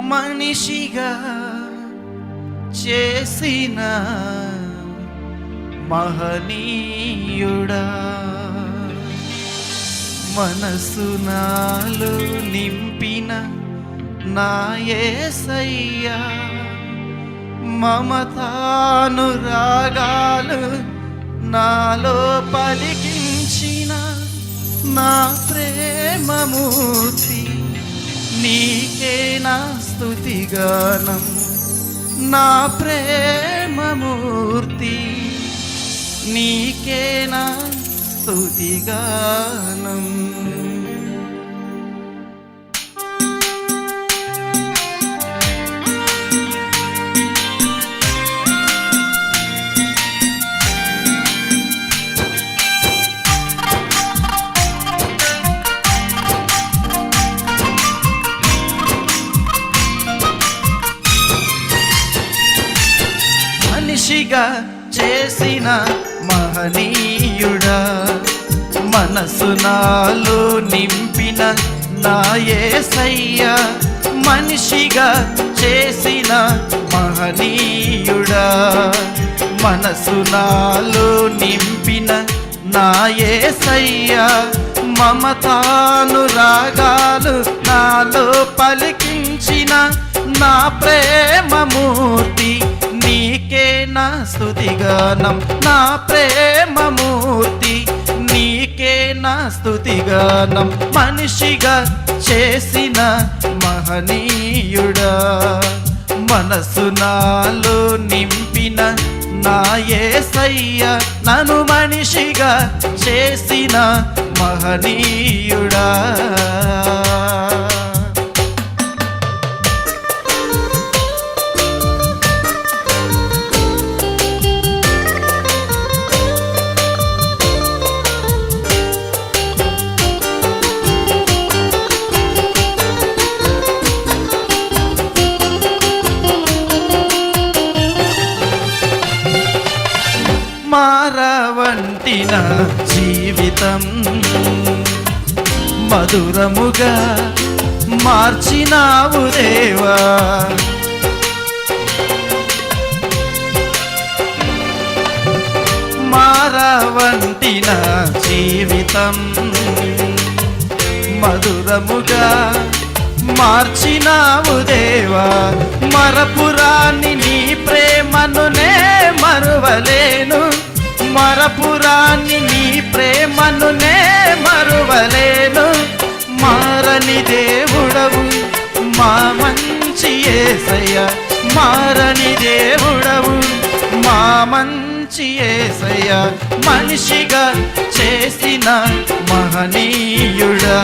మనిషిగా చేసిన మహనీయుడా. మనసు నాలు నింపిన నాయసయ్యా మమతానురాగాలు నాలో పలికించిన నా ప్రేమమూర్తి నీకే నా స్తుతిగానం నా ప్రేమమూర్తి. నీకే నా స్తుతిగానం మనిషిగా చేసిన మహనీయుడా మనసు నాలో నింపిన నాయసయ్యా మనిషిగా చేసిన మహనీయుడా మనసు నాలో నింపిన నాయసయ్యా మమతాను రాగాలు నాలో పలికించిన నా ప్రేమమూర్తి. నా స్థుతిగానం నా ప్రేమమూర్తి. నీకే నా స్థుతిగానం మనిషిగా చేసిన మహనీయుడా. మనసు నాలో నింపిన నా యేసయ్య నన్ను మనిషిగా చేసిన మహనీయుడా. మారవంటిన జీవితం మధురముగా మార్చినావు దేవా. మారవంటిన జీవితం మధురముగా మార్చినావు దేవా. మరపురాని నీ ప్రేమ ప్రేమనునే మరువలేను. మరపురాన్ని నీ ప్రేమనునే మరువలేను. మారని దేవుడవు మా మంచి ఏసయ్య. మారని దేవుడవు మా మంచి ఏసయ్య. మనిషిగా చేసిన మహనీయుడా.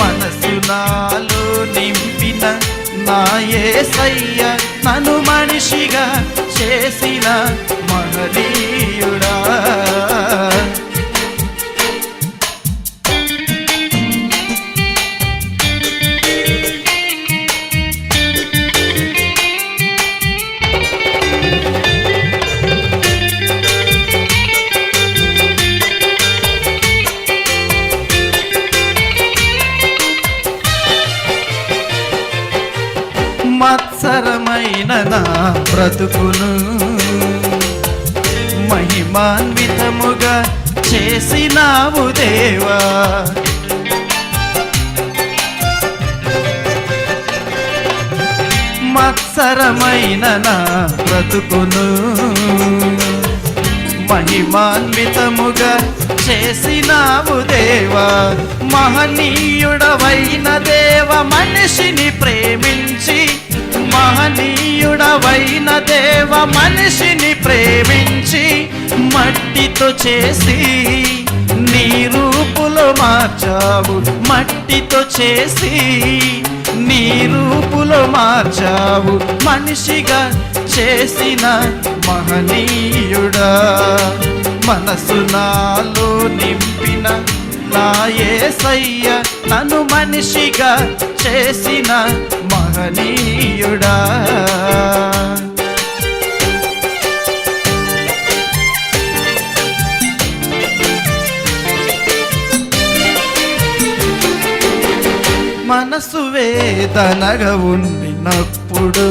మనసు నాలో నింపిన నా ఏసయ్య. నన్ను మనిషిగా చేసిన మహనీయుడా. నా బ్రతుకును. మహిమాన్వితముగా చేసినావు దేవా. మత్సరమైన నా బ్రతుకును. మహిమాన్వితముగా చేసినావు దేవా. మహనీయుడవైన దేవ మనిషిని ప్రేమించి మహనీయుడవైన దేవ మనిషిని ప్రేమించి మట్టితో చేసి నీ రూపులో మార్చావు. మట్టితో చేసి నీ రూపులో మార్చావు. మనిషిగా చేసిన మహనీయుడా మనసు నాలో నింపిన నా యేసయ్య నన్ను మనిషిగా చేసిన మహనీయుడా. మనసు వేదనగా ఉండినప్పుడు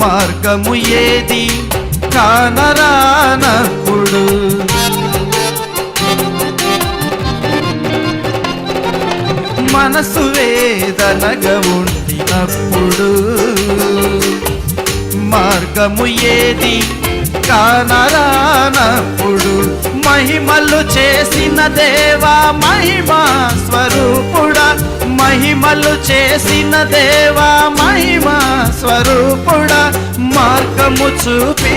మార్గము ఏది? కానరానప్పుడు మనసు వేదనగా ఉండినప్పుడు మార్గము ఏది? కానరానప్పుడు మహిమలు చేసిన దేవా మహిమా స్వరూపుడా. మహిమలు చేసిన దేవా మహిమా స్వరూపుడా. మార్గము చూపి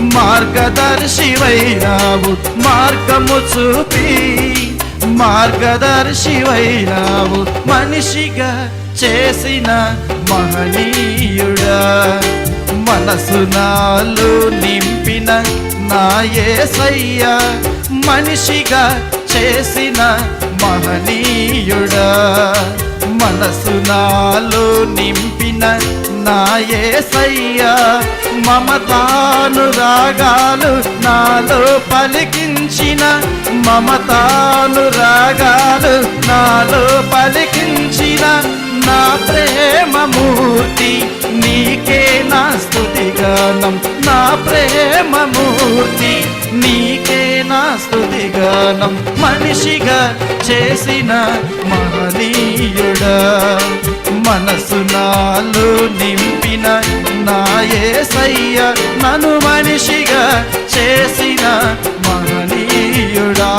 మార్గదర్శివైనావు. మార్గము చూపి మార్గదర్శివైనావు. మనిషిగా చేసిన మహనీయుడా. మనసు నాలో నింపిన నాయసయ్యా మనిషిగా చేసిన మహనీయుడా. మనసు నాలు నింపిన నాయసయ్యా యేసయ్య మమతాను రాగాలు నాలో పలికించిన మమతాను రాగాలు నాలో పలికించిన నా ప్రేమమూర్తి నీకే నా స్థుతిగానం నా ప్రేమమూర్తి నీకే నా స్థుతిగానం మనిషిగా చేసిన మహనీయుడా మనసు నాలో నింపిన నా యేసయ్య నన్ను మనిషిగా చేసిన మహనీయుడా